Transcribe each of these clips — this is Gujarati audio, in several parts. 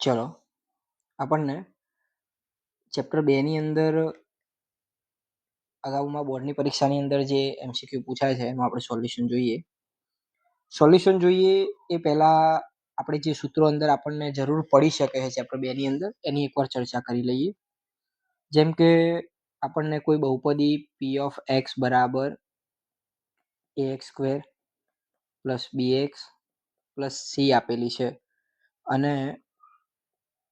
ચલો, આપણને ચેપ્ટર બેની અંદર અગાઉમાં બોર્ડની પરીક્ષાની અંદર જે એમસીક્યુ પૂછાય છે એનું આપણે સોલ્યુશન જોઈએ. સોલ્યુશન જોઈએ એ પહેલાં આપણે જે સૂત્રો અંદર આપણને જરૂર પડી શકે છે ચેપ્ટર બેની અંદર, એની એકવાર ચર્ચા કરી લઈએ. જેમ કે આપણને કોઈ બહુપદી પી ઓફ એક્સ બરાબર a x square plus b x plus c આપેલી છે. અને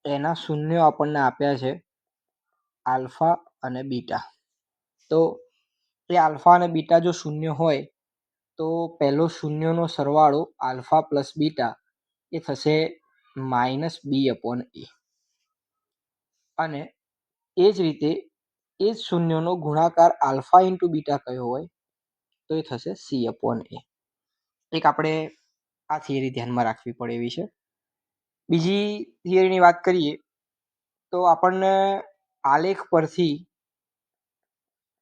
એના શૂન્યો આપણને આપ્યા છે આલ્ફા અને બીટા. તો એ આલ્ફા અને બીટા જો શૂન્ય હોય, તો પહેલો શૂન્યનો સરવાળો આલ્ફા પ્લસ બીટા એ થશે માઇનસ બી અપોન એ. અને એ જ રીતે એ જ શૂન્યનો ગુણાકાર આલ્ફા ઇન્ટુ બીટા કયો હોય, તો એ થશે સી અપોન એ. એક આપણે આ થિયરી ધ્યાનમાં રાખવી પડે એવી છે. બીજી થિયરીની વાત કરીએ, તો આપણને આલેખ પરથી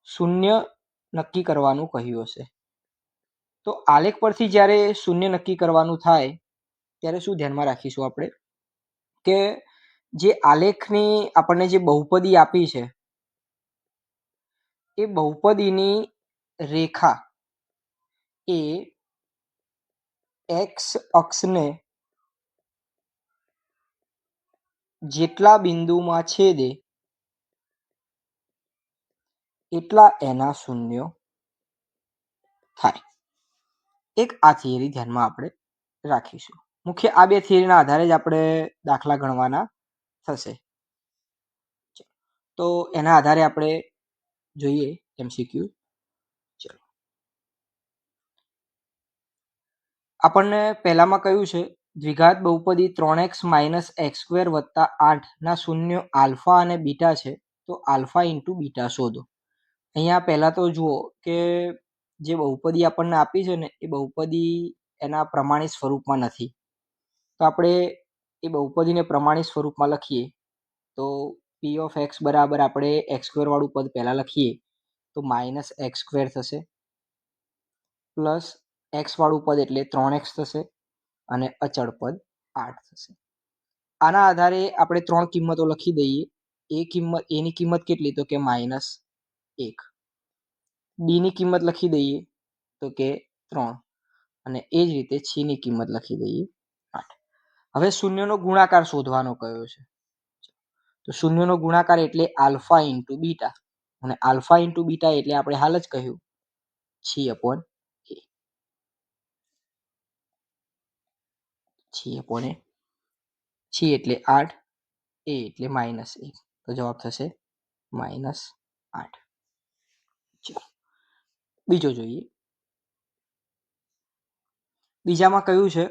શૂન્ય નક્કી કરવાનું કહ્યું હશે. તો આલેખ પરથી જ્યારે શૂન્ય નક્કી કરવાનું થાય, ત્યારે શું ધ્યાનમાં રાખીશું આપણે? કે જે આલેખની આપણને જે બહુપદી આપી છે, એ બહુપદીની રેખા એ એક્સ અક્ષને જેટલા બિંદુમાં છેદે, એટલા એના શૂન્યો થાય. એક આ થિયરી ધ્યાનમાં આપણે રાખીશું. મુખ્ય આ બે થિયરીના આધારે જ આપણે દાખલા ગણવાના થશે. તો એના આધારે આપણે જોઈએ એમસીક્યુ ચલો. આપણને પહેલામાં કહ્યું છે દ્વિઘાત બહુપદી ત્રણ એક્સ માઇનસ એક્સ સ્ક્વેર વત્તા આઠના શૂન્ય આલ્ફા અને બીટા છે, તો આલ્ફા ઇન્ટુ બીટા શોધો. અહીંયા પહેલાં તો જુઓ કે જે બહુપદી આપણને આપી છે ને, એ બહુપદી એના પ્રમાણિત સ્વરૂપમાં નથી. તો આપણે એ બહુપદીને પ્રમાણિત સ્વરૂપમાં લખીએ, તો પી ઓફ એક્સ બરાબર આપણે એક્સ સ્ક્વેરવાળું પદ પહેલાં લખીએ, તો માઇનસ એક્સ સ્ક્વેર થશે, પ્લસ એક્સવાળું પદ એટલે ત્રણ એક્સ થશે અને અચળ પદ આઠ થશે. આના આધારે આપણે ત્રણ કિંમતો લખી દઈએ. એ કિંમત, એની કિંમત કેટલી? તો કે માઇનસ એક. બીની કિંમત લખી દઈએ તો કે ત્રણ. અને એ જ રીતે છીની કિંમત લખી દઈએ આઠ. હવે શૂન્યનો ગુણાકાર શોધવાનો કયો છે? તો શૂન્યનો ગુણાકાર એટલે આલ્ફા ઇન્ટુ બીટા. અને આલ્ફા ઇન્ટુ બીટા એટલે આપણે હાલ જ કહ્યું. છી અપોન એ છી અપોને છી એટલે આઠ, એ એટલે માઇનસ એક. તો જવાબ થશે માઇનસ આઠ. બીજો જોઈએ. બીજામાં કયું છે?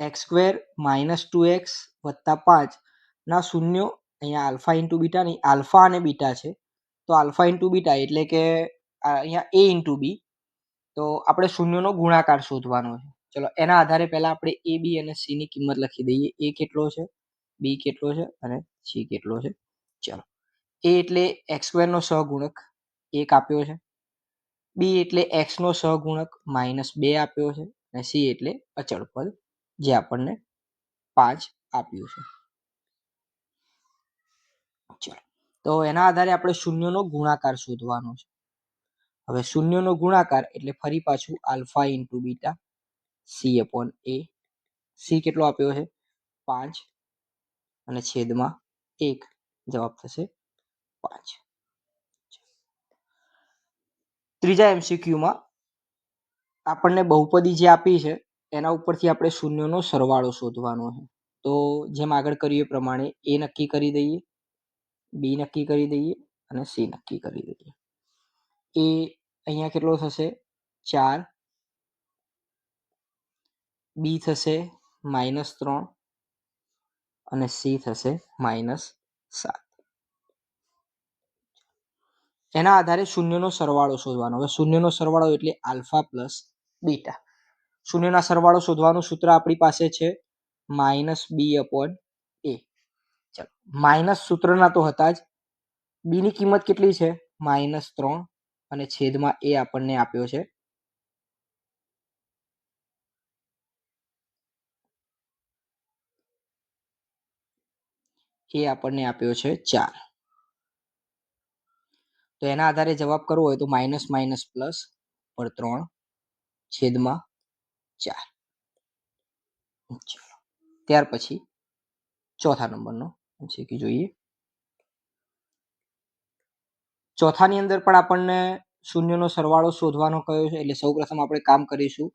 X square minus two x વત્તા પાંચ ના શૂન્યો અહીંયા આલ્ફા ઇન્ટુ નહીં, આલ્ફા અને બીટા છે. તો આલ્ફા ઇન્ટુ બીટા એટલે કે અહીંયા એ ઇન્ટુ બી. તો આપણે શૂન્યનો ગુણાકાર શોધવાનો છે. ચલો, એના આધારે પહેલા આપણે એ બી અને સી ની કિંમત લખી દઈએ. એ કેટલો છે? બી કેટલો છે? અને સી કેટલો છે? ચલો. એ એટલે એક્સ સ્ક્વેરનો સહગુણક એક આપ્યો છે. બી એટલે એક્સનો સહગુણક માઇનસ બે આપ્યો છે. અને સી એટલે અચળ પદ જે આપણને પાંચ આપ્યું છે. ચલો. તો એના આધારે આપણે શૂન્યનો ગુણાકાર શોધવાનો છે. હવે શૂન્યનો ગુણાકાર એટલે ફરી પાછું alpha into beta c upon a c કેટલો આપ્યો છે? પાંચ. અને છેદમાં એક જવાબ થશે પાંચ. ત્રીજા એમસીક્યુમાં આપણને બહુપદી જે આપી છે, એના ઉપરથી આપણે શૂન્યનો સરવાળો શોધવાનો છે. તો જેમ આગળ કર્યું એ પ્રમાણે એ નક્કી કરી દઈએ બી નક્કી કરી દઈએ અને સી નક્કી કરી દઈએ. એ અહીંયા કેટલો થશે? ચાર. બી થશે માઇનસ ત્રણ અને સી થશે માઇનસ સાત. એના આધારે શૂન્યનો સરવાળો શોધવાનો. હવે શૂન્યનો સરવાળો એટલે આલ્ફા પ્લસ બીટા. શૂન્યના સરવાળો શોધવાનું સૂત્ર આપણી પાસે છે માઇનસ બી અપોન એ ચાલો માઇનસ સૂત્રના તો હતા જ. બીની કિંમત કેટલી છે? માઇનસ ત્રણ અને છેદમાં એ આપણને આપ્યો છે એ આપણને આપ્યો છે ચાર. તો એના આધારે જવાબ કરવો હોય તો માઇનસ માઇનસ પ્લસ પર ત્રણ છેદમાં ચાર. ત્યાર પછી ચોથા નંબરનો એમસીક્યુ જોઈએ. ચોથાની અંદર પણ આપણને શૂન્યનો સરવાળો શોધવાનો કયો છે? એટલે સૌપ્રથમ આપણે કામ કરીશું.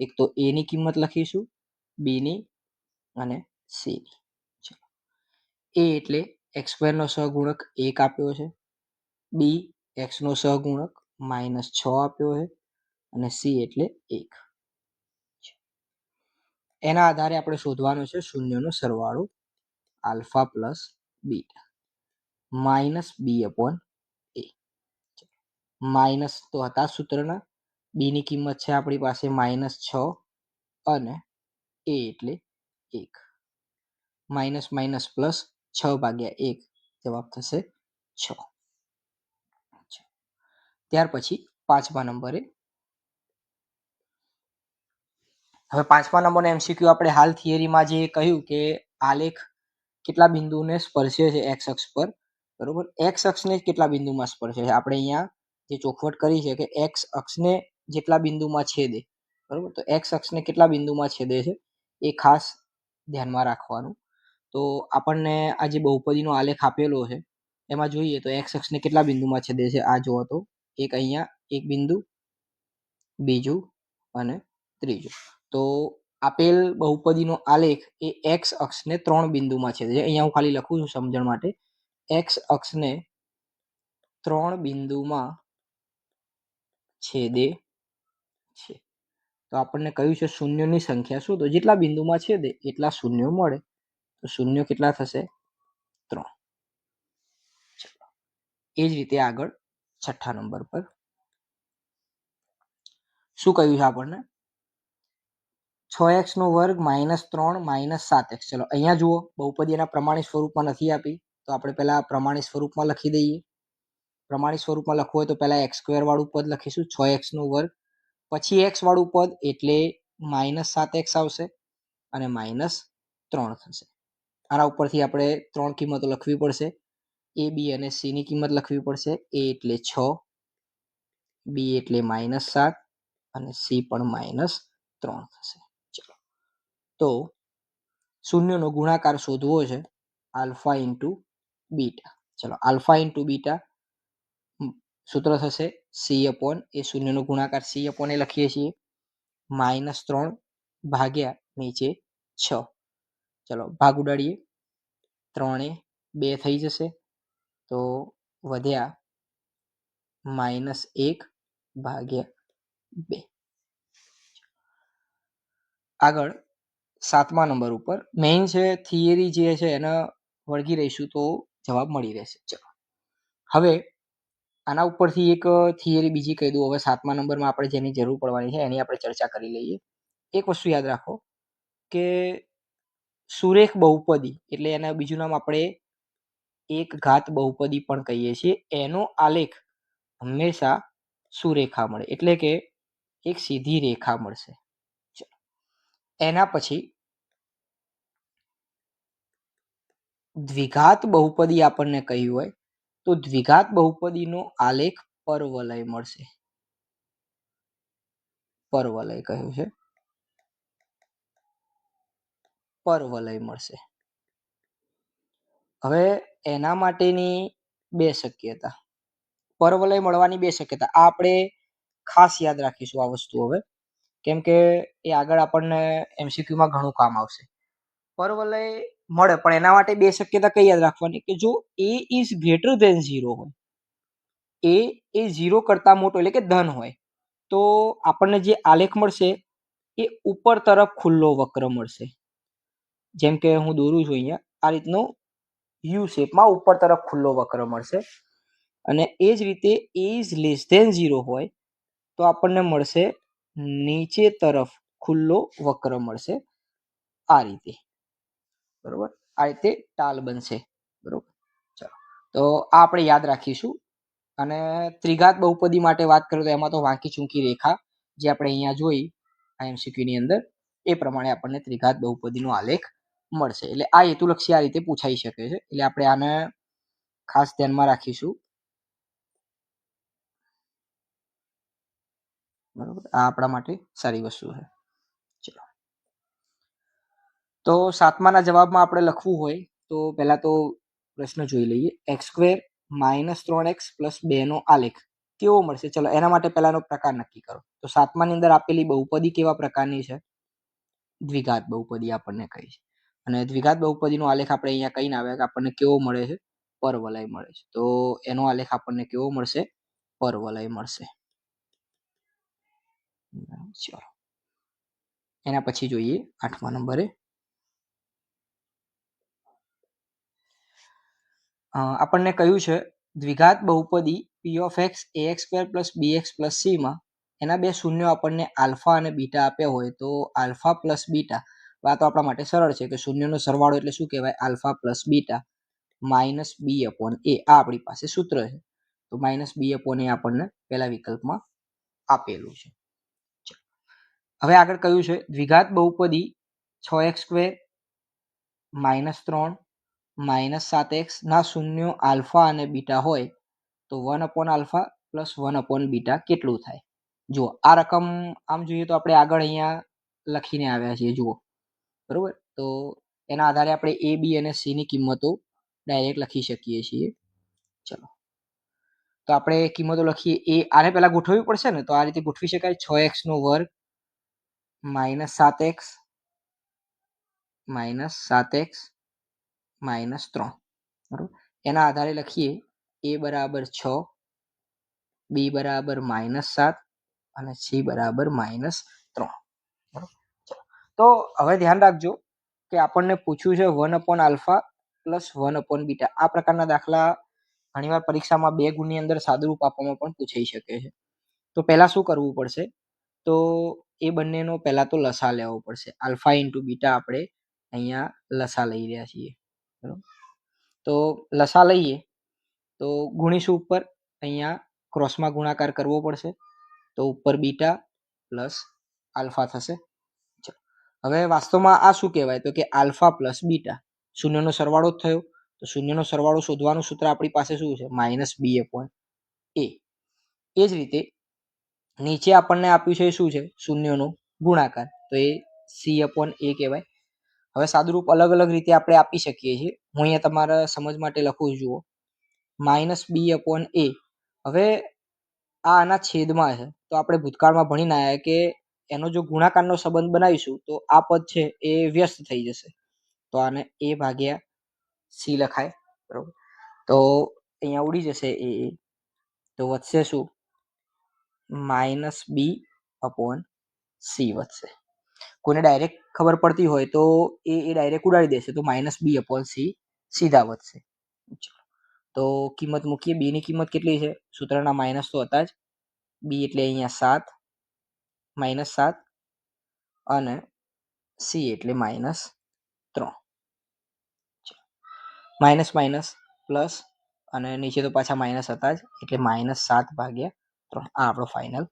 એક તો એની કિંમત લખીશું બીની અને c ની. ચલો a એટલે એક્સ સ્ક્વેરનો સહગુણક એક આપ્યો છે. બી એક્સનો સહગુણક માઇનસ છ આપ્યો છે. અને સી એટલે એક. એના આધારે આપણે શોધવાનો છે શૂન્યનો સરવાળો alpha plus beta. Minus b upon a minus તો હતા સૂત્રના. બીની કિંમત છે આપણી પાસે માઇનસ છ અને એ એટલે એક. માઇનસ માઇનસ પ્લસ છ ભાગ્યા એક જવાબ થશે છ ત્યાર પછી પાંચમા નંબરે હવે પાંચમા નંબરનો એમસીક્યુ આપણે હાલ થિયરીમાં જે કહ્યું કે આલેખ કેટલા બિંદુને સ્પર્શે છે એક્સ અક્ષ પર, બરોબર? એક્સ અક્ષને કેટલા બિંદુમાં સ્પર્શે છે? આપણે અહીંયા જે ચોખવટ કરી છે કે એક્સ અક્ષને જેટલા બિંદુમાં છેદે, બરોબર? તો એક્સ અક્ષને કેટલા બિંદુમાં છેદે છે? એ ખાસ ધ્યાનમાં રાખવાનું. તો આપણને આ જે બહુપદીનો આલેખ આપેલો છે, એમાં જોઈએ તો એક્સ અક્ષને કેટલા બિંદુમાં છેદે છે? આ જુઓ તો, એક અહીંયા, એક બિંદુ, બીજું અને ત્રીજું. તો આપેલ બહુપદીનો આલેખ એ એક્સ અક્ષને ત્રણ બિંદુમાં છેદે છે. અહીંયા હું ખાલી લખું છું સમજણ માટે. એક્સ અક્ષને ત્રણ બિંદુમાં છેદે છે. તો આપણને કહ્યું છે શૂન્યની સંખ્યા શું? તો જેટલા બિંદુમાં છેદે, એટલા શૂન્યો મળે. તો શૂન્ય કેટલા થશે? ત્રણ. એ જ રીતે આગળ છઠ્ઠા નંબર પર. શું કહ્યું છે આપણને? છ એક્સ નો વર્ગ માઇનસ ત્રણ માઇનસ સાત એક્સ. ચલો, અહીંયા જુઓ બહુપદી એના પ્રમાણિત સ્વરૂપમાં નથી આપી. તો આપણે પહેલા પ્રમાણિત સ્વરૂપમાં લખી દઈએ. પ્રમાણિત સ્વરૂપમાં લખવું હોય તો પહેલા એક્સ સ્ક્વેર વાળું પદ લખીશું, છ એક્સ નો વર્ગ. પછી એક્સ વાળું પદ એટલે માઇનસ સાત એક્સ આવશે અને માઇનસ ત્રણ થશે. આના ઉપરથી આપણે ત્રણ કિંમતો લખવી પડશે. એ, બી અને સી ની કિંમત લખવી પડશે. એ એટલે છ, બી એટલે માઇનસ સાત અને સી પણ માઇનસ ત્રણ થશે. ચલો. તો શૂન્યનો ગુણાકાર શોધવો છે આલ્ફા ઇન્ટુ બીટા. ચલો, આલ્ફા ઇન્ટુ બીટા સૂત્ર થશે સી અપોન એ શૂન્યનો ગુણાકાર સી અપોન એ લખીએ છીએ. માઇનસ ત્રણ ભાગ્યા નીચે છ. ચલો, ભાગ ઉડાડીએ. ત્રણે બે થઈ જશે. તો વધ્યા માઇનસ એક ભાગ્યા બે. આગળ સાતમા નંબર ઉપર મેઇન છે, થિયરી જે છે એને વળગી રહીશું તો જવાબ મળી રહેશે. ચલો. હવે આના ઉપરથી એક થિયરી બીજી કહી દઉં. હવે સાતમા નંબરમાં આપણે જેની જરૂર પડવાની છે એની આપણે ચર્ચા કરી લઈએ. એક વસ્તુ યાદ રાખો કે સુરેખ બહુપદી, એટલે એના બીજું નામ આપણે એક ઘાત બહુપદી પણ કહીએ છીએ. એનો આલેખ હંમેશા સુરેખા મળે, એટલે કે એક સીધી રેખા મળશે. એના પછી દ્વિઘાત બહુપદી આપણને કહ્યું હોય, તો દ્વિઘાત બહુપદીનો આલેખ પરવલય મળશે. પરવલય કહ્યું છે. પરવલય મળશે. હવે એના માટેની બે શક્યતા. પરવલય મળવાની બે શક્યતા. આ આપણે ખાસ યાદ રાખીશું આ વસ્તુ હવે. કેમ કે એ આગળ આપણને એમસીક્યુમાં ઘણું કામ આવશે. પરવલય મળે, પણ એના માટે બે શક્યતા કઈ યાદ રાખવાની? કે જો a is greater than zero હોય એ એ ઝીરો કરતા મોટો એટલે કે ધન હોય, તો આપણને જે આલેખ મળશે એ ઉપર તરફ ખુલ્લો વક્ર મળશે. જેમ કે હું દોરું છું અહીંયા, આ રીતનો યુ શેપમાં ઉપર તરફ ખુલ્લો વક્ર મળશે. અને એ જ રીતે a is less than zero હોય, તો આપણને મળશે નીચે તરફ ખુલ્લો વક્ર મળશે. આ રીતે. બરોબર? આ રીતે ટાલ બનશે. બરોબર? ચાલો. તો આ આપણે યાદ રાખીશું. અને ત્રિઘાત બહુપદી માટે વાત કરીએ તો એમાં તો વાંકી ચૂંકી રેખા જે આપણે અહીંયા જોઈ આ એમસીક્યુ ની અંદર. એ પ્રમાણે આપણને ત્રિઘાત બહુપદીનો આલેખ મળશે. એટલે આ હેતુલક્ષી આ રીતે પૂછાઈ શકે છે. એટલે આપણે આને ખાસ ધ્યાનમાં રાખીશું. બરોબર? આ આપણા માટે સારી વસ્તુ છે. ચલો. તો સાતમાના જવાબમાં આપણે લખવું હોય તો પહેલા તો પ્રશ્ન જોઈ લઈએ. એક્સ સ્ક્વેર માઇનસ ત્રણ એક્સ પ્લસ બે નો આલેખ કેવો મળશે? ચલો, એના માટે પહેલાનો પ્રકાર નક્કી કરો. તો સાતમાની અંદર આપેલી બહુપદી કેવા પ્રકારની છે? દ્વિઘાત બહુપદી આપણને કહી છે. અને દ્વિઘાત બહુપદીનો આલેખ આપણે અહીંયા કહીને આવ્યા કે આપણને કેવો મળે છે? પરવલય મળે છે. તો એનો આલેખ આપણને કેવો મળશે? પરવલય મળશે. ચાલો. એના પછી જોઈએ આઠમા નંબરે. આપણને કહ્યું છે, દ્વિઘાત બહુપદી p of x a x square plus b x plus સીમાં એના બે શૂન્યો આપણને આલ્ફા અને બીટા આપ્યા હોય તો આલ્ફા પ્લસ બીટા આ તો આપણા માટે સરળ છે કે શૂન્યનો સરવાળો એટલે શું કહેવાય? Alpha plus beta minus b upon a આ આપણી પાસે સૂત્ર છે. તો માઇનસ બી અપોન એ આપણને પહેલા વિકલ્પમાં આપેલું છે. હવે આગળ કયું છે? દ્વિઘાત બહુપદી છ એક્સ સ્ક્વેર માઇનસ ત્રણ માઇનસ સાત એક્સ ના શૂન્યો આલ્ફા અને બીટા હોય તો one upon alpha plus one upon beta કેટલું થાય? જુઓ, આ રકમ આમ જોઈએ તો આપણે આગળ અહીંયા લખીને આવ્યા છીએ. જુઓ. બરોબર? તો એના આધારે આપણે એ બી અને સી ની કિંમતો ડાયરેક્ટ લખી શકીએ છીએ. ચલો. તો આપણે કિંમતો લખીએ. એ આને પહેલા ગોઠવવી પડશે ને? તો આ રીતે ગોઠવી શકાય. છ એક્સ નો વર્ગ માઇનસ સાત એક્સ માઇનસ સાત એક્સ માઇનસ ત્રણ. બરાબર? એના આધારે લખીએ. એ બરાબર છ બી બરાબર માઇનસ સાત અને સી બરાબર માઇનસ ત્રણ. તો હવે ધ્યાન રાખજો કે આપણને પૂછ્યું છે one upon alpha plus one upon beta. આ પ્રકારના દાખલા ઘણીવાર પરીક્ષામાં બે ગુણની અંદર સાદુરૂપ આપવામાં પણ પૂછાઈ શકે છે. તો પહેલાં શું કરવું પડશે? તો એ બંનેનો પહેલાં તો લસા લેવો પડશે. આલ્ફા ઇન્ટુ બીટા આપણે અહીંયા લસા લઈ રહ્યા છીએ. બરાબર? તો લસા લઈએ. તો ગુણીશું ઉપર. અહીંયા ક્રોસમાં ગુણાકાર કરવો પડશે. તો ઉપર બીટા પ્લસ આલ્ફા થશે. હવે વાસ્તવમાં આ શું કહેવાય? તો કે આલ્ફા પ્લસ બીટા. શૂન્યનો સરવાળો જ થયો. તો શૂન્યનો સરવાળો શોધવાનું સૂત્ર આપણી પાસે શું છે? માઇનસ બી અપોન એ એ જ રીતે નીચે આપણને આપ્યું છે શું છે? શૂન્યનો ગુણાકાર. તો એ સી અપોન એ કહેવાય. હવે સાદુરૂપ અલગ અલગ રીતે આપણે આપી શકીએ છીએ. હું અહીંયા તમારા સમજ માટે લખું જુઓ. માઇનસ બી અપોન એ હવે આ આના છેદમાં છે. તો આપણે ભૂતકાળમાં ભણીને આવ્યા કે એનો જો ગુણાકારનો સંબંધ બનાવીશું, તો આ પદ છે એ વ્યસ્ત થઈ જશે. તો આને એ ભાગ્યા સી લખાય, બરોબર? તો અહીંયા ઉડી જશે એ તો વધશે શું? માઇનસ બી અપોન સી વધશે. કોઈને ડાયરેક્ટ ખબર પડતી હોય તો એ એ ડાયરેક્ટ ઉડાડી દેશે, તો માઇનસ બી અપોન સી સીધા વધશે. તો કિંમત મૂકીએ. બીની કિંમત કેટલી છે? સૂત્રના માઇનસ તો હતા જ. બી એટલે અહીંયા સાત. માઇનસ સાત અને સી એટલે માઇનસ ત્રણ. માઇનસ માઇનસ પ્લસ અને નીચે તો પાછા માઇનસ હતા જ, એટલે માઇનસ સાત ભાગ્યા ત્રણ. આ આપણો ફાઇનલ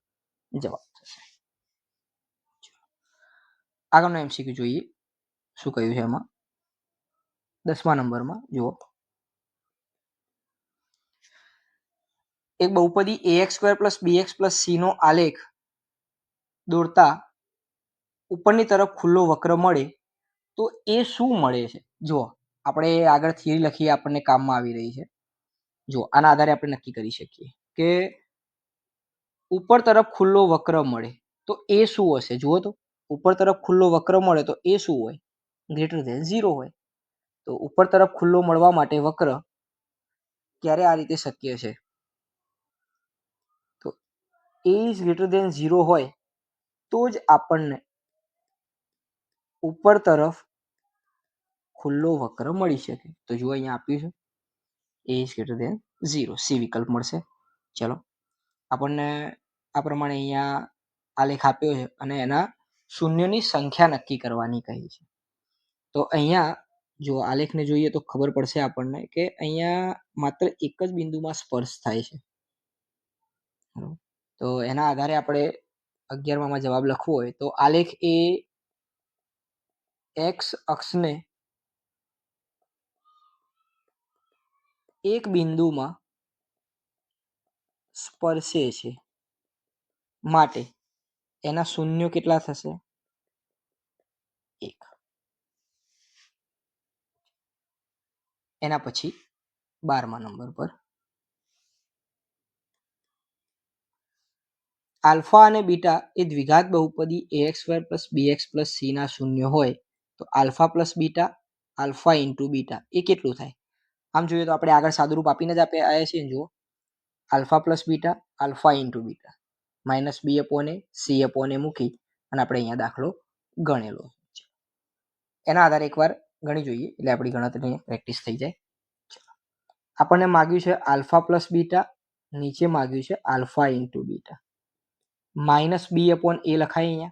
જવાબ થશે. આગળનો એમસીક્યુ જોઈએ. શું કહ્યું છે એમાં? દસમા નંબરમાં, જુઓ. એક બહુપદી a x square plus b x plus c નો આલેખ દોરતા ઉપરની તરફ ખુલ્લો વક્ર મળે, તો એ શું મળે છે? જુઓ, આપણે આગળ થિયરી લખીએ, આપણને કામમાં આવી રહી છે. જો આના આધારે આપણે નક્કી કરી શકીએ કે ઉપર તરફ ખુલ્લો વક્ર મળે, તો એ શું હશે? જુઓ તો, ઉપર તરફ ખુલ્લો વક્ર મળે, તો એ શું હોય? ગ્રેટર ધેન ઝીરો હોય. તો ઉપર તરફ ખુલ્લો મળવા માટે વક્ર ક્યારે આ રીતે શક્ય છે? તો a is greater than zero હોય તો જ આપણને ઉપર તરફ ખુલ્લો વક્ર મળી શકે. તો જુઓ અહીંયા આપ્યું છે. A is greater than zero C વિકલ્પ મળશે. ચલો. આપણને આ પ્રમાણે અહીંયા આલેખ આપ્યો છે અને એના શૂન્યની સંખ્યા નક્કી કરવાની કહી છે. તો અહીંયા જો આલેખને જોઈએ તો ખબર પડશે આપણને કે અહીંયા માત્ર એક જ બિંદુમાં સ્પર્શ થાય છે. તો એના આધારે આપણે અગિયારમાં જવાબ લખવો હોય તો આલેખ એ એક્સ અક્ષને એક બિંદુમાં સ્પર્શે છે માટે એના શૂન્યો કેટલા થશે? એક. એના પછી બારમા નંબર પર આલ્ફા અને બીટા એ દ્વિઘાત બહુપદી a x square plus b x plus સીના શૂન્ય હોય, તો alpha plus beta, alpha into beta એ કેટલું થાય? આમ જોઈએ તો આપણે આગળ સાદુરૂપ આપીને જ આપણે આવ્યા છીએ જુઓ. Alpha plus beta, alpha into beta. Minus b અપોને C અપોને મૂકી અને આપણે અહીંયા દાખલો ગણેલો. એના આધારે એકવાર ગણી જોઈએ, એટલે આપણી ગણતરી પ્રેક્ટિસ થઈ જાય. આપણને માગ્યું છે આલ્ફા પ્લસ બીટા, નીચે માગ્યું છે alpha into beta. Minus b upon a લખાય અહીંયા.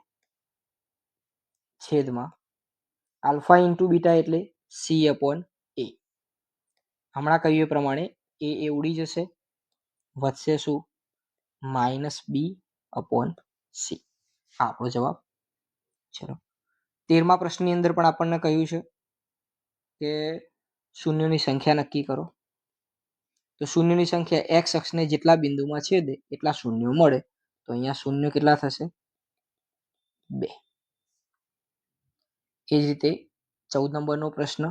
છેદમાં આલ્ફા ઇન્ટુ બીટા એટલે સી અપોન એ. હમણાં કહ્યું એ પ્રમાણે એ એ ઉડી જશે. વધશે શું? Minus b upon c. આ આપણો જવાબ. ચલો. તેરમા પ્રશ્નની અંદર પણ આપણને કહ્યું છે કે શૂન્યની સંખ્યા નક્કી કરો. તો શૂન્યની સંખ્યા એક્સ અક્ષને જેટલા બિંદુમાં છેદે, એટલા શૂન્યો મળે. તો અહીંયા શૂન્ય કેટલા થશે? બે. એ જ રીતે ચૌદ નંબરનો પ્રશ્ન.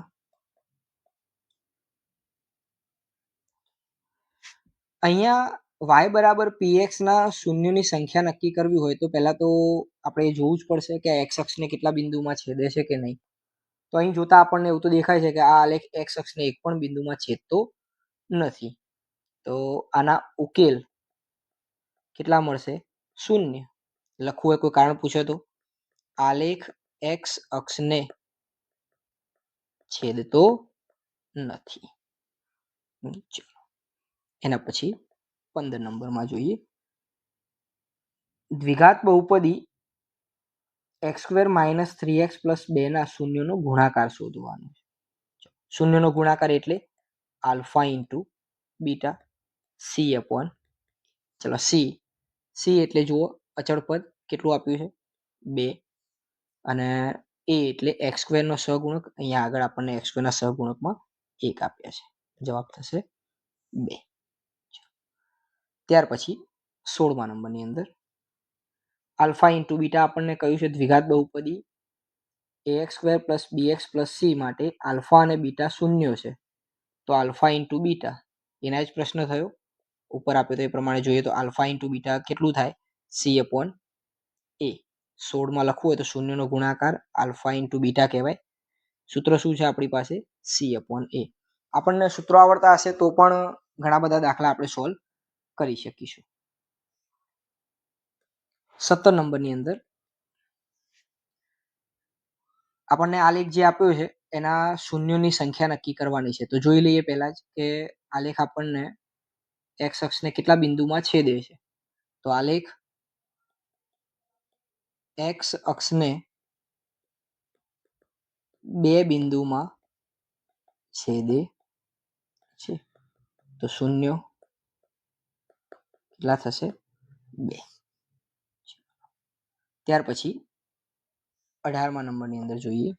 અહીંયા વાય બરાબર પીએક્સના શૂન્યની સંખ્યા નક્કી કરવી હોય તો પહેલાં તો આપણે જોવું જ પડશે કે એક્સ અક્ષને કેટલા બિંદુમાં છેદે છે કે નહીં. તો અહીં જોતા આપણને એવું તો દેખાય છે કે આ આલેખ એક્સ અક્ષને એક પણ બિંદુમાં છેદતો નથી. તો આના ઉકેલ કેટલા મળશે? શૂન્ય. લખવું હોય કોઈ કારણ પૂછે તો? આલેખ એક્સ અક્ષને છેદતો નથી. એના પછી પંદર નંબરમાં જોઈએ. દ્વિઘાત બહુપદી x square minus three x plus બેના શૂન્યનો ગુણાકાર શોધવાનો શૂન્યનો ગુણાકાર એટલે alpha into beta c upon, ચલો સી સી એટલે જુઓ, અચળ પદ કેટલું આપ્યું છે? બે. અને એ એટલે એક્સ સ્ક્વેરનો સહગુણક, અહીંયા આગળ આપણને એક્સ સ્ક્વેરના સહગુણકમાં એક આપ્યા છે. જવાબ થશે બે. ત્યાર પછી સોળમા નંબરની અંદર આલ્ફા ઇન્ટુ બીટા આપણને કહ્યું છે દ્વિઘાત બહુપદી a x square plus b x plus c માટે આલ્ફા અને બીટા શૂન્ય છે. તો આલ્ફા ઇન્ટુ બીટા, એના જ પ્રશ્ન થયો. ઉપર આપ્યો તો એ પ્રમાણે જોઈએ તો આલ્ફા ઇન્ટુ બીટા કેટલું થાય? C upon a. સોળમાં લખવું હોય તો શૂન્યનો ગુણાકાર આલ્ફા ઇન્ટુ બીટા કહેવાય. સૂત્ર શું છે આપણી પાસે? C upon a. આપણને સૂત્રો આવડતા હશે તો પણ ઘણા બધા દાખલા આપણે સોલ્વ કરી શકીશું. સત્તર નંબરની અંદર આપણને આલેખ જે આપ્યો છે, એના શૂન્યોની સંખ્યા નક્કી કરવાની છે. તો જોઈ લઈએ પહેલા જ કે આલેખ આપણને એક્સ અક્ષને કેટલા બિંદુમાં છેદે છે? તો આલેખ એક્સ અક્ષને બે બિંદુમાં છેદે છે. તો શૂન્ય કેટલા થશે? બે. ત્યાર પછી અઢારમા નંબરની અંદર જોઈએ.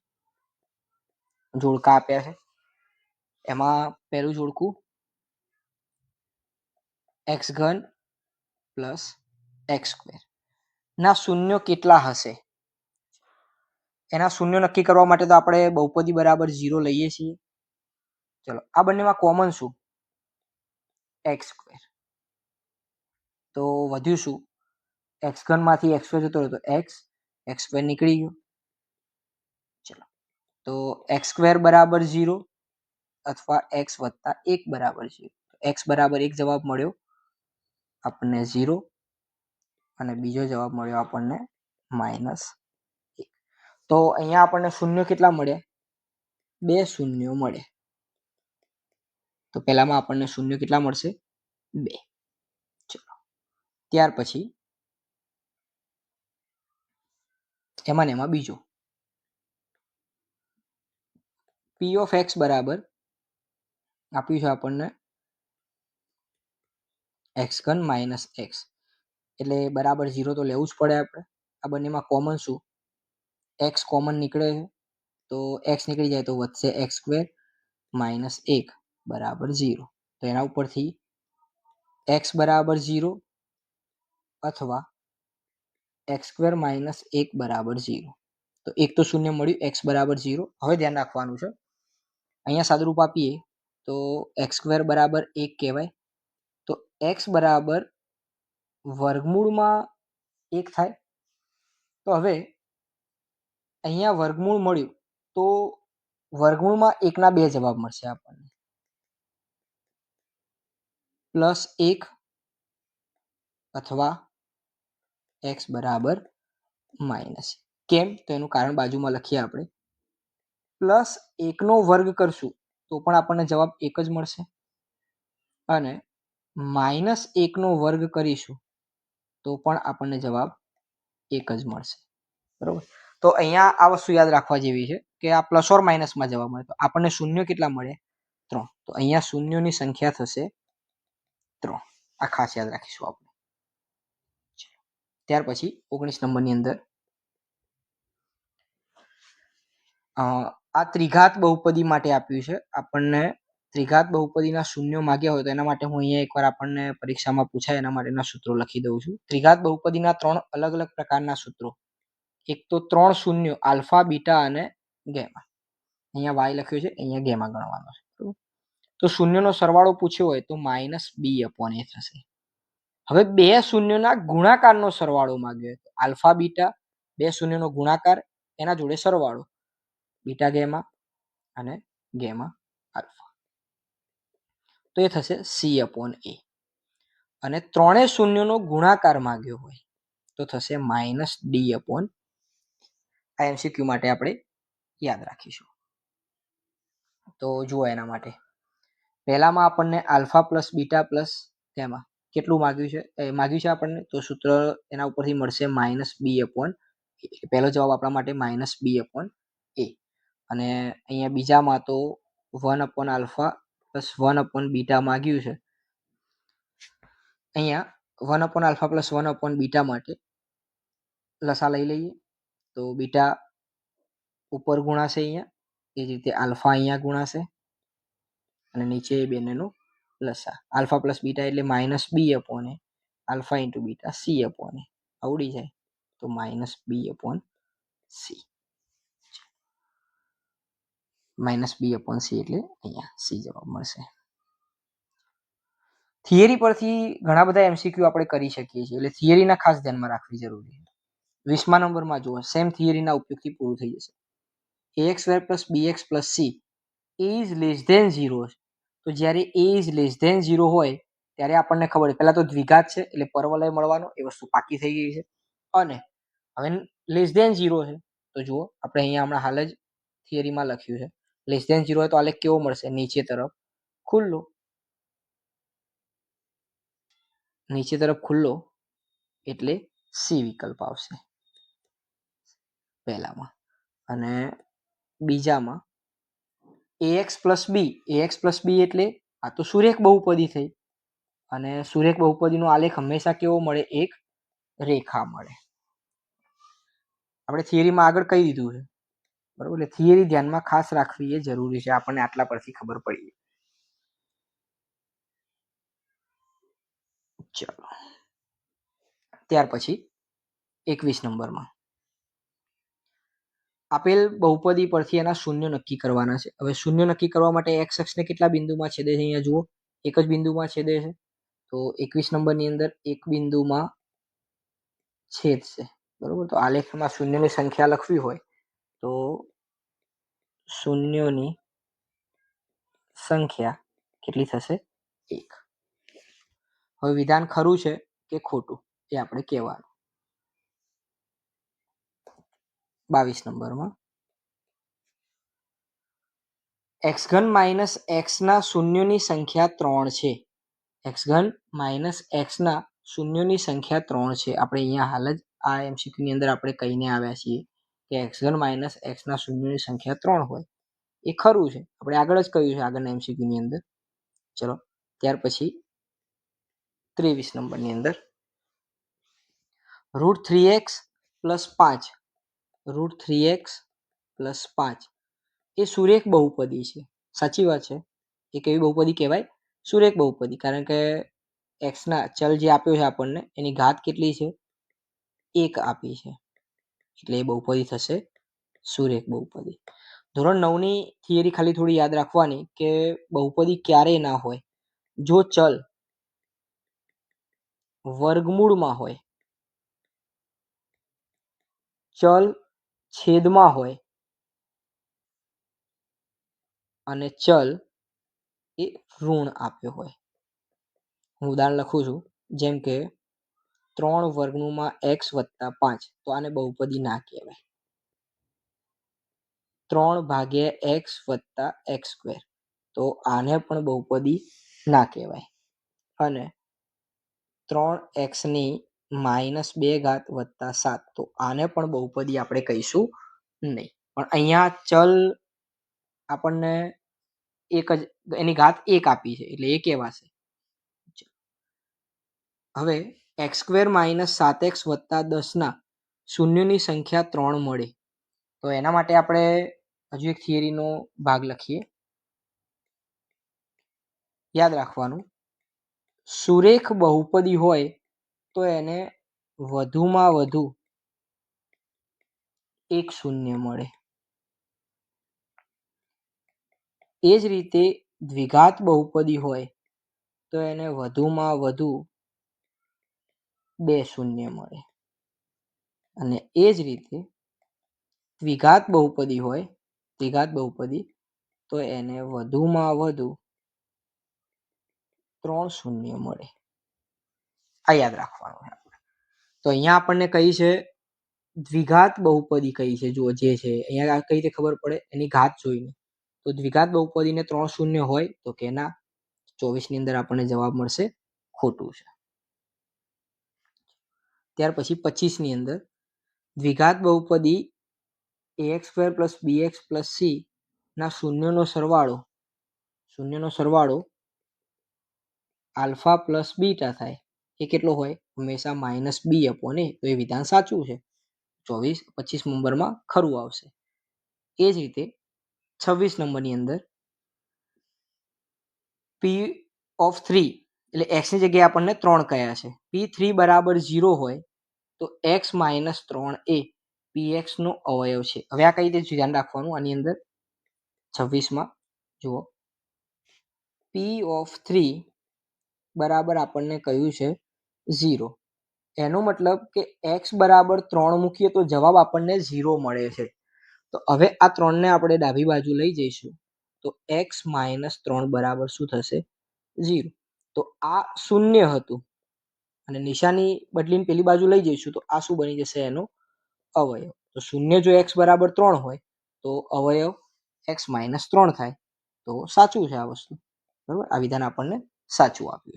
જોડકા આપ્યા છે. એમાં પહેલું જોડકું એક્સ ઘન પ્લસ એક્સ સ્ક્વેર. ના શૂન્યો કેટલા હશે? એના શૂન્ય નક્કી કરવા માટે તો આપણે બહુપદી બરાબર ઝીરો લઈએ છીએ. ચલો, આ બંનેમાં કોમન શું? X square. તો વધ્યું શું? એક્સ ઘનમાંથી એક્સ સ્ક્વેર જતો રહ્યો તો એક્સ. એક્સ સ્ક્વેર નીકળી ગયો. ચલો, તો એક્સ સ્ક્વેર બરાબર ઝીરો અથવા એક્સ વત્તા એક બરાબર ઝીરો એક્સ બરાબર એક જવાબ મળ્યો. આપણને ઝીરો અને બીજો જવાબ મળ્યો આપણને માઇનસ એક. તો અહીંયા આપણને શૂન્ય કેટલા મળ્યા? બે શૂન્યો મળે. તો પહેલામાં આપણને શૂન્ય કેટલા મળશે? બે. ચલો. ત્યાર પછી એમાં ને એમાં બીજો. પી ઓફ એક્સ બરાબર આપ્યું છે આપણને એક્સ ઘન માઇનસ એક્સ. એટલે બરાબર ઝીરો તો લેવું જ પડે આપણે. આ બંનેમાં કોમન શું? એક્સ કોમન નીકળે તો એક્સ નીકળી જાય તો વધશે એક્સ સ્ક્વેર માઇનસ એક. બરાબર ઝીરો. તો એના ઉપરથી એક્સ બરાબર ઝીરો અથવા એક્સ સ્ક્વેર માઇનસ એક બરાબર ઝીરો. તો એક તો શૂન્ય મળ્યું, એક્સ બરાબર ઝીરો. હવે ધ્યાન રાખવાનું છે. અહીંયા સાદુરૂપ આપીએ તો એક્સ સ્ક્વેર બરાબર એક કહેવાય. એક્સ બરાબર વર્ગમૂળમાં એક થાય. તો હવે અહીંયા વર્ગમૂળ મળ્યું તો વર્ગમૂળમાં એકના બે જવાબ મળશે આપણને. પ્લસ એક અથવા એક્સ બરાબર માઇનસ કેમ? તો એનું કારણ બાજુમાં લખીએ આપણે. પ્લસ એકનો વર્ગ કરશું તો પણ આપણને જવાબ એક જ મળશે. અને માઇનસ એકનો વર્ગ કરીશું, તો પણ આપણને જવાબ એક જ મળશે. બરોબર? તો અહીંયા આ વસ્તુ યાદ રાખવા જેવી છે કે આ પ્લસ ઓર માઇનસમાં જવાબ મળે. તો આપણને શૂન્ય કેટલા મળે? ત્રણ. તો અહીંયા શૂન્યોની સંખ્યા થશે ત્રણ. આ ખાસ યાદ રાખીશું આપણે. ત્યાર પછી ઓગણીસ નંબરની અંદર આ ત્રિઘાત બહુપદી માટે આપ્યું છે. આપણને ત્રિઘાત બહુપદીના શૂન્યો માગ્યા હોય તો એના માટે હું અહીંયા એકવાર આપણને પરીક્ષામાં પૂછાય એના માટેના સૂત્રો લખી દઉં છું. ત્રિઘાત બહુપદીના ત્રણ અલગ અલગ પ્રકારના સૂત્રો. એક તો ત્રણ શૂન્યો, આલ્ફા, બીટા અને ગેમા. અહીંયા વાય લખ્યું છે, અહીંયા ગેમા ગણવાનો છે તો શૂન્યનો સરવાળો પૂછ્યો હોય તો માઇનસ બી અપોન એ થશે. હવે બે શૂન્યોના ગુણાકારનો સરવાળો માંગ્યો તો આલ્ફા, બીટા, બે શૂન્યનો ગુણાકાર, એના જોડે સરવાળો. બીટા, ગેમા અને ગેમા, આલ્ફા. તો એ થશે સી અપોન એ અને ત્રણેય શૂન્યનો ગુણાકાર માંગ્યો હોય, તો થશે માઇનસ ડી અપોન આ એમસીક્યુ માટે આપણે યાદ રાખીશું. તો જુઓ એના માટે. પહેલામાં આપણને આલ્ફા પ્લસ બીટા પ્લસ તેમાં કેટલું માગ્યું છે? એ માગ્યું છે આપણને? તો સૂત્ર એના ઉપરથી મળશે માઇનસ બી અપોન પહેલો જવાબ આપણા માટે માઇનસ બી અપોન એ અને અહીંયા બીજામાં તો one upon alpha plus one upon beta માગ્યું છે. અહીંયા one upon alpha plus one upon beta માટે લસા લઈ લઈએ. તો બીટા ઉપર ગુણાશે અહીંયા. એ રીતે આલ્ફા અહીંયા ગુણાશે. અને નીચે એ બંનેનું લસા. આલ્ફા પ્લસ બીટા એટલે minus b upon a alpha into beta c upon a આવડી જાય. તો minus b upon c minus b upon c એટલે અહીંયા સી જવાબ મળશે. થિયરી પરથી ઘણા બધા એમસીક્યુ આપણે કરી શકીએ છીએ. એટલે થિયરીના ખાસ ધ્યાનમાં રાખવી જરૂરી છે. વીસમા નંબરમાં જુઓ સેમ થિયરીના ઉપયોગથી પૂરું થઈ જશે. A x square plus b x plus c a is less than zero તો જ્યારે a is less than zero હોય, ત્યારે આપણને ખબર છે પહેલાં તો દ્વિઘાત છે, એટલે પરવલય મળવાનો, એ વસ્તુ પાકી થઈ ગઈ છે. અને હવે લેસ ધેન ઝીરો છે. તો જુઓ, આપણે અહીંયા હમણાં હાલ જ થિયરીમાં લખ્યું છે. લેસ ધેન ઝીરો હોય તો આલેખ કેવો મળશે? નીચે તરફ ખુલ્લો. નીચે તરફ ખુલ્લો એટલે સી વિકલ્પ આવશે. પહેલામાં. અને બીજામાં a x plus b a x plus b એટલે આ તો સુરેખ બહુપદી થઈ. અને સુરેખ બહુપદીનો આલેખ હંમેશા કેવો મળે? એક રેખા મળે. આપણે થિયરીમાં આગળ કહી દીધું છે. બરોબર? એટલે થિયરી ધ્યાનમાં ખાસ રાખવી એ જરૂરી છે. આપણને આટલા પરથી ખબર પડી ચાલો. ત્યાર પછી એકવીસ નંબરમાં. આપેલ બહુપદી પરથી એના શૂન્ય નક્કી કરવાના છે. હવે શૂન્ય નક્કી કરવા માટે એક્સ અક્ષને કેટલા બિંદુમાં છેદે છે? અહીંયા જુઓ. એક જ બિંદુમાં છેદે છે. તો એકવીસ નંબરની અંદર એક બિંદુમાં છેદશે બરોબર? તો આલેખમાં શૂન્યની સંખ્યા લખવી હોય તો શૂન્યોની સંખ્યા કેટલી થશે? એક. હવે વિધાન ખરું છે કે ખોટું? એ આપણે કહેવાનું. બાવીસ નંબરમાં. એક્સ ઘન માઇનસ એક્સના શૂન્યોની સંખ્યા ત્રણ છે. એક્સ ઘન માઇનસ એક્સના શૂન્યોની સંખ્યા ત્રણ છે. આપણે અહીંયા હાલ જ આ એમસીક્યુની અંદર આપણે કહીને આવ્યા છીએ. કે એક્સ ઘન માઇનસ એક્સના શૂન્યની સંખ્યા ત્રણ હોય. એ ખરું છે. આપણે આગળ જ કહ્યું છે આગળના એમસીક્યુની અંદર. ચલો, ત્યાર પછી ત્રેવીસ નંબરની અંદર. રૂટ થ્રી એક્સ પ્લસ પાંચ. રૂટ થ્રી એક્સ પ્લસ પાંચ. એ સુરેખ બહુપદી છે. સાચી વાત છે. એ કેવી બહુપદી કહેવાય? સુરેખ બહુપદી. કારણ કે એક્સના ચલ જે આપ્યો છે આપણને, એની ઘાત કેટલી છે? એક આપી છે. એટલે એ બહુપદી થશે. સુરેખ બહુપદી ધોરણ નવની થિયરી ખાલી થોડી યાદ રાખવાની કે બહુપદી ક્યારેય ના હોય. જો ચલ વર્ગમૂળમાં હોય, ચલ છેદમાં હોય અને ચલ એ ઋણ આપ્યો હોય. હું ઉદાહરણ લખું છું, જેમ કે ત્રણ વર્ગમૂળમાં એક્સ વત્તા પાંચ. તો આને બહુપદી ના કહેવાય. ત્રણ ભાગ્યા એક્સ વત્તા એક્સ સ્ક્વેર તો આને પણ બહુપદી ના કહેવાય. અને ત્રણ એક્સની માઇનસ બે ઘાત વત્તા સાત. તો આને પણ બહુપદી આપણે કહીશું નહીં. પણ અહીંયા ચલ આપણને એક જ, એની ઘાત એક આપી છે. એટલે એ કહેવાશે. હવે એક્સ સ્ક્વેર માઇનસ સાત એક્સ વત્તા દસના શૂન્યની સંખ્યા ત્રણ મળે. તો એના માટે આપણે હજુ એક થિયરીનો ભાગ લખીએ. યાદ રાખવાનું. સુરેખ બહુપદી હોય તો એને વધુમાં વધુ એક શૂન્ય મળે. એ જ રીતે દ્વિઘાત બહુપદી હોય તો એને વધુમાં વધુ બે શૂન્ય મળે. અને એ જ રીતે દ્વિઘાત બહુપદી હોય, દ્વિઘાત બહુપદી, તો એને વધુમાં વધુ ત્રણ શૂન્ય મળે. આ યાદ રાખવાનું છે તો અહીંયા આપણને કઈ છે? દ્વિઘાત બહુપદી કઈ છે? જુઓ, જે છે. અહીંયા કઈ રીતે ખબર પડે? એની ઘાત જોઈને. તો દ્વિઘાત બહુપદીને ત્રણ શૂન્ય હોય, તો કે ના ચોવીસની અંદર આપણને જવાબ મળશે ખોટું છે. ત્યાર પછી પચીસની અંદર દ્વિઘાત બહુપદી x square plus b x plus c ના શૂન્યનો સરવાળો શૂન્યનો સરવાળો આલ્ફા પ્લસ બીટા થાય, એ કેટલો હોય? હંમેશા માઇનસ બી અપોન એ તો એ વિધાન સાચું છે. ચોવીસ, પચીસ નંબરમાં ખરું આવશે. એ જ રીતે છવ્વીસ નંબરની અંદર પી ઓફ થ્રી એટલે એક્સની જગ્યાએ આપણને ત્રણ કયા છે. પી થ્રી બરાબર ઝીરો હોય, તો એક્સ માઇનસ ત્રણ એ પી એક્સનો અવયવ છે. હવે આ કઈ રીતે ધ્યાન રાખવાનું આની અંદર. છવ્વીસમાં. જુઓ. પી ઓફ થ્રી બરાબર આપણને કહ્યું છે ઝીરો એનો મતલબ કે એક્સ બરાબર ત્રણ મૂકીએ તો જવાબ આપણને ઝીરો મળે છે. તો હવે આ ત્રણને આપણે ડાબી બાજુ લઈ જઈશું. તો એક્સ માઇનસ ત્રણ બરાબર શું થશે? ઝીરો તો આ શૂન્ય હતું. અને નિશાની બદલીને પેલી બાજુ લઈ જઈશું, તો આ શું બની જશે એનો અવયવ? તો શૂન્ય જો એક્સ બરાબર ત્રણ હોય, તો અવયવ એક્સ માઇનસ ત્રણ થાય. તો સાચું છે આ વસ્તુ. બરાબર? આ વિધાન આપણને સાચું આપ્યું છે.